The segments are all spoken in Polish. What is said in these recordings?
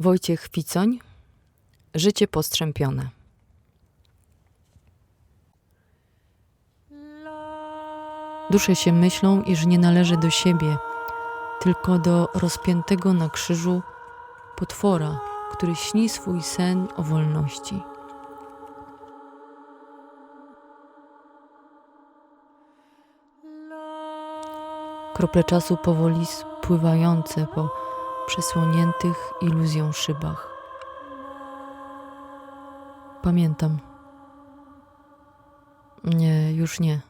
Wojciech Ficoń Życie postrzępione. Duszę się myślą, iż nie należy do siebie, tylko do rozpiętego na krzyżu potwora, który śni swój sen o wolności. Krople czasu powoli spływające po przesłoniętych iluzją szybach. Pamiętam. Nie, już nie.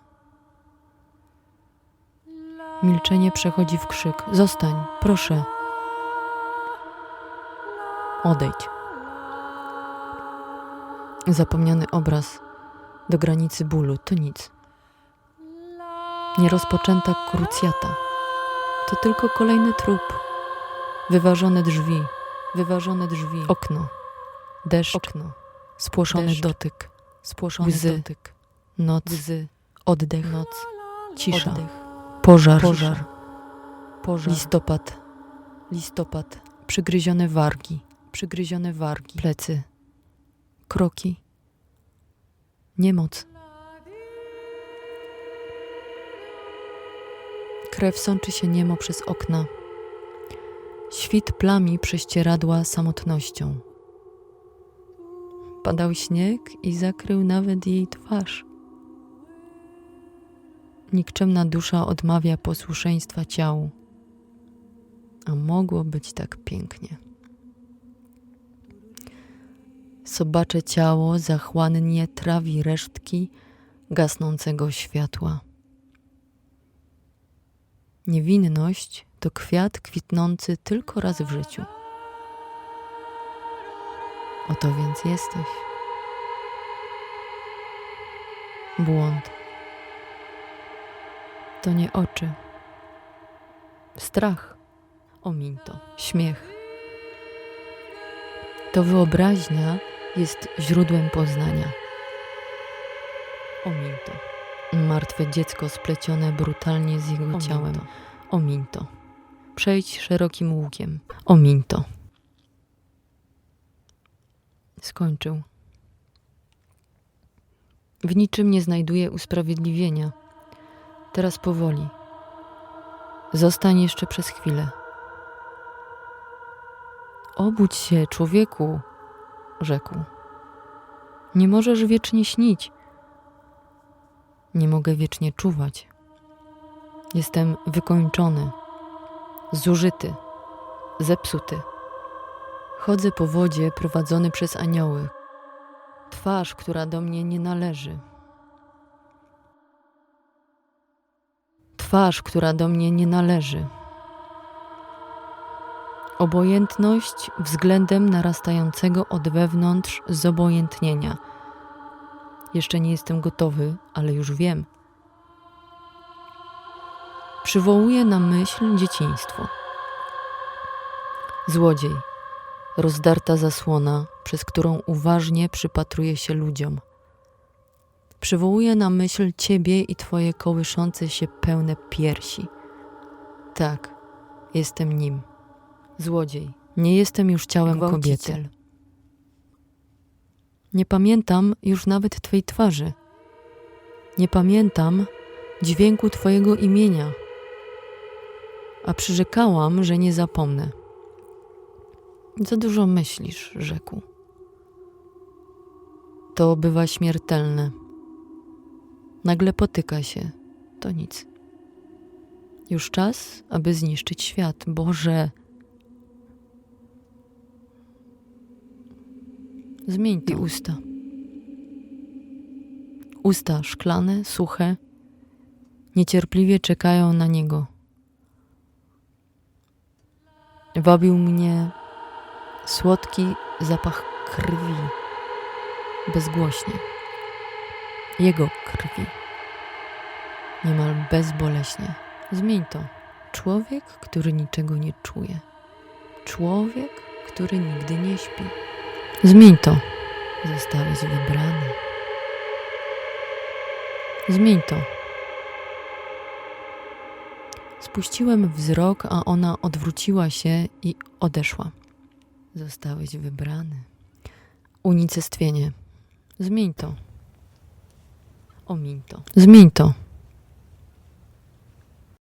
Milczenie przechodzi w krzyk. Zostań, proszę. Odejdź. Zapomniany obraz do granicy bólu to nic. Nierozpoczęta krucjata to tylko kolejny trup. Wyważone drzwi, wyważone drzwi, okno, deszcz, okno, spłoszony Deszcz. dotyk, spłoszony Łzy. dotyk, noc, łzy, oddech, noc, cisza, oddech, pożar, pożar, pożar, listopad, listopad, przygryzione wargi, przygryzione wargi, plecy, kroki, niemoc. Krew sączy się niemo przez okna. Świt plami prześcieradła samotnością. Padał śnieg i zakrył nawet jej twarz. Nikczemna dusza odmawia posłuszeństwa ciału. A mogło być tak pięknie. Sobacze ciało zachłannie trawi resztki gasnącego światła. Niewinność to kwiat kwitnący tylko raz w życiu. Oto więc jesteś. Błąd. To nie oczy. Strach. Omiń to. Śmiech. To wyobraźnia jest źródłem poznania. Omiń to. Martwe dziecko splecione brutalnie z jego Omiń ciałem. to. Omiń to. Przejdź szerokim łukiem. Omiń to. Skończył. W niczym nie znajduje usprawiedliwienia. Teraz powoli. Zostań jeszcze przez chwilę. Obudź się, człowieku, rzekł. Nie możesz wiecznie śnić. Nie mogę wiecznie czuwać. Jestem wykończony, zużyty, zepsuty. Chodzę po wodzie prowadzony przez anioły. Twarz, która do mnie nie należy. Twarz, która do mnie nie należy. Obojętność względem narastającego od wewnątrz zobojętnienia. Jeszcze nie jestem gotowy, ale już wiem. Przywołuje na myśl dzieciństwo. Złodziej, rozdarta zasłona, przez którą uważnie przypatruje się ludziom. Przywołuje na myśl ciebie i twoje kołyszące się pełne piersi. Tak, jestem nim. Złodziej, nie jestem już ciałem kobiety. gwałciciel, Nie pamiętam już nawet Twej twarzy. Nie pamiętam dźwięku Twojego imienia. A przyrzekałam, że nie zapomnę. Za dużo myślisz, rzekł. To bywa śmiertelne. Nagle potyka się. To nic. Już czas, aby zniszczyć świat. Boże. Zmień to. I usta. Usta szklane, suche, niecierpliwie czekają na niego. Wabił mnie słodki zapach krwi, bezgłośnie. Jego krwi, niemal bezboleśnie. Zmień to. Człowiek, który niczego nie czuje. Człowiek, który nigdy nie śpi. Zmień to. Zostałeś wybrany. Zmień to. Spuściłem wzrok, a ona odwróciła się i odeszła. Zostałeś wybrany. Unicestwienie. Zmień to. Omiń to. Zmień to.